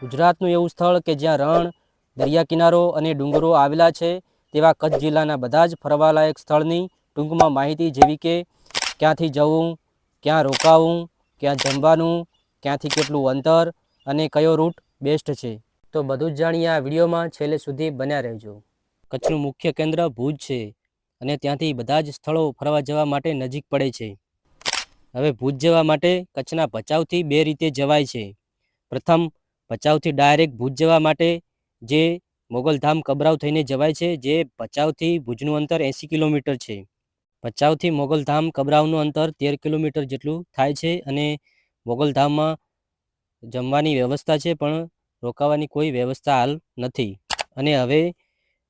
ગુજરાતનું એવું સ્થળ કે જ્યાં રણ દરિયા કિનારો અને ડુંગરો આવેલા છે, તેવા કચ્છ જિલ્લાના બધા જ ફરવાલાયક સ્થળની ટૂંકમાં માહિતી જેવી કે ક્યાંથી જવું, ક્યાં રોકાવું, ક્યાં જમવાનું, ક્યાંથી કેટલું અંતર અને કયો રૂટ બેસ્ટ છે. તો બધું જ જાણીએ આ વિડીયોમાં, છેલ્લે સુધી બન્યા રહેજો. કચ્છનું મુખ્ય કેન્દ્ર ભુજ છે અને ત્યાંથી બધા જ સ્થળો ફરવા જવા માટે નજીક પડે છે. હવે ભુજ જવા માટે કચ્છના ભચાઉથી બે રીતે જવાય છે. પ્રથમ ભચાઉથી ડાયરેક્ટ ભુજ જવા માટે જે મોગલધામ કબરાવ થઈને જવાય છે, જે ભચાઉથી ભુજનું અંતર એંસી કિલોમીટર છે. ભચાઉથી મોગલધામ કબરાવનું અંતર તેર કિલોમીટર જેટલું થાય છે અને મોગલધામમાં જમવાની વ્યવસ્થા છે, પણ રોકાવાની કોઈ વ્યવસ્થા હાલ નથી. અને હવે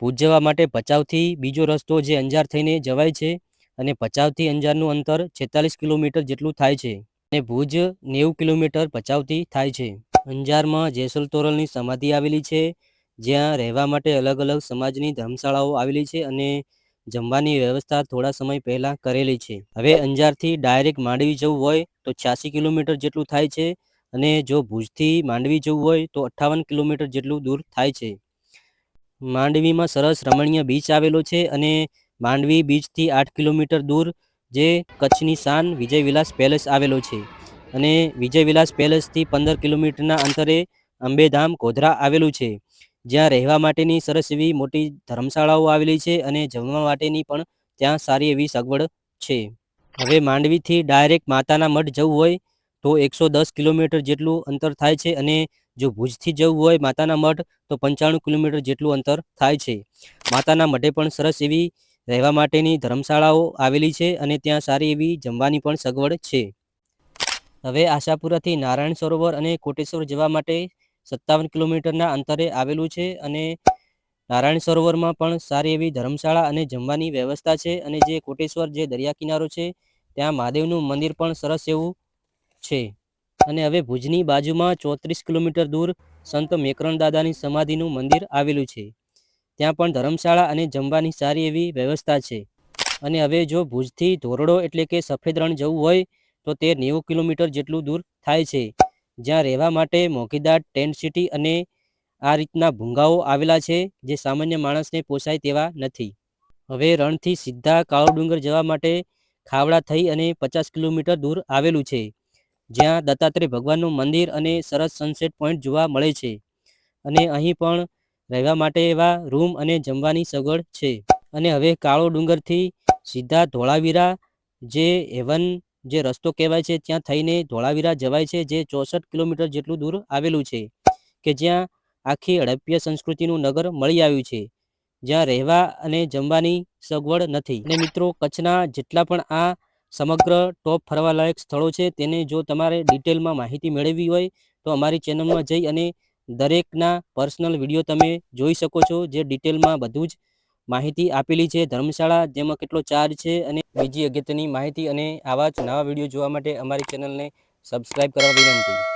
ભુજ જવા માટે ભચાઉથી બીજો રસ્તો જે અંજાર થઈને જવાય છે અને ભચાઉથી અંજારનું અંતર છેતાલીસ કિલોમીટર જેટલું થાય છે. અને ભુજ નેવું કિલોમીટર ભચાઉથી થાય છે. અંજારમાં જેસલ તોરલની સમાધિ આવેલી છે, જ્યાં રહેવા માટે અલગ અલગ સમાજની ધર્મશાળાઓ આવેલી છે અને જમવાની વ્યવસ્થા થોડા સમય પહેલાં કરેલી છે. હવે અંજારથી ડાયરેક્ટ માંડવી જવું હોય તો છ્યાસી કિલોમીટર જેટલું થાય છે અને જો ભુજથી માંડવી જવું હોય તો અઠ્ઠાવન કિલોમીટર જેટલું દૂર થાય છે. માંડવીમાં સરસ રમણીય બીચ આવેલો છે અને માંડવી બીચથી આઠ કિલોમીટર દૂર જે કચ્છની શાન વિજય વિલાસ પેલેસ આવેલો છે. અને વિજય વિલાસ પેલેસથી પંદર કિલોમીટરના અંતરે અંબેધામ ગોધરા આવેલું છે. જ્યાં રહેવા માટેની સરસ એવી મોટી ધર્મશાળાઓ આવેલી છે અને જમવા માટેની પણ ત્યાં સારી એવી સગવડ છે. હવે માંડવીથી ડાયરેક્ટ માતાના મઠ જવું હોય તો એકસો દસ કિલોમીટર જેટલું અંતર થાય છે અને જો ભુજથી જવું હોય માતાના મઠ તો પંચાણું કિલોમીટર જેટલું અંતર થાય છે. માતાના મઠે પણ સરસ એવી રહેવા માટેની ધર્મશાળાઓ આવેલી છે અને ત્યાં સારી એવી જમવાની પણ સગવડ છે. હવે આશાપુરાથી નારાયણ સરોવર અને કોટેશ્વર જવા માટે સત્તાવન કિલોમીટરના અંતરે આવેલું છે અને નારાયણ સરોવરમાં પણ સારી એવી ધર્મશાળા અને જમવાની વ્યવસ્થા છે અને જે કોટેશ્વર જે દરિયા કિનારો છે, ત્યાં મહાદેવનું મંદિર પણ સરસ એવું છે. અને હવે ભુજની બાજુમાં ચોત્રીસ કિલોમીટર દૂર સંત મેકરણ દાદાની સમાધિનું મંદિર આવેલું છે. ત્યાં પણ ધર્મશાળા અને જમવાની સારી એવી વ્યવસ્થા છે. અને હવે જો ભુજથી ધોરડો એટલે કે સફેદ રણ જવું હોય તો તે નેવું કિલોમીટર જેટલું દૂર થાય છે. જ્યાં રહેવા માટે મોઘીદાર ટેન્ટ સિટી અને આ રીતના ભૂંગાઓ આવેલા છે જે સામાન્ય માણસને પોસાય તેવા નથી. હવે રણથી સીધા કાળો ડુંગર જવા માટે ખાવડા થઈ અને પચાસ કિલોમીટર દૂર આવેલું છે, જ્યાં દત્તાત્રેય ભગવાનનું મંદિર અને સરસ સનસેટ પોઈન્ટ જોવા મળે છે. અને અહીં પણ રહેવા માટે એવા રૂમ અને જમવાની સગવડ છે. અને હવે કાળો ડુંગરથી સીધા ધોળાવીરા જે હેવન જે રસ્તો કહેવાય છે, ત્યાં થઈને ધોળાવીરા જવાય છે, જે ચોસઠ કિલોમીટર જેટલું દૂર આવેલું છે, કે જ્યાં આખી હડપ્ય સંસ્કૃતિનું નગર મળી આવ્યું છે, જ્યાં રહેવા અને જમવાની સગવડ નથી. અને મિત્રો, કચ્છના જેટલા પણ આ સમગ્ર ટોપ ફરવાલાયક સ્થળો છે, તેને જો તમારે ડિટેલમાં માહિતી મેળવવી હોય, તો અમારી ચેનલમાં જઈ અને દરેકના પર્સનલ વીડિયો તમે જોઈ શકો છો, જે ડિટેલમાં બધું જ માહિતી આપેલી છે. ધર્મશાળા, જેમાં કેટલો ચાર્જ છે અને બીજી અગત્યની માહિતી અને આવા જ નવા વીડિયો જોવા માટે અમારી ચેનલને સબસ્ક્રાઈબ કરવા વિનંતી.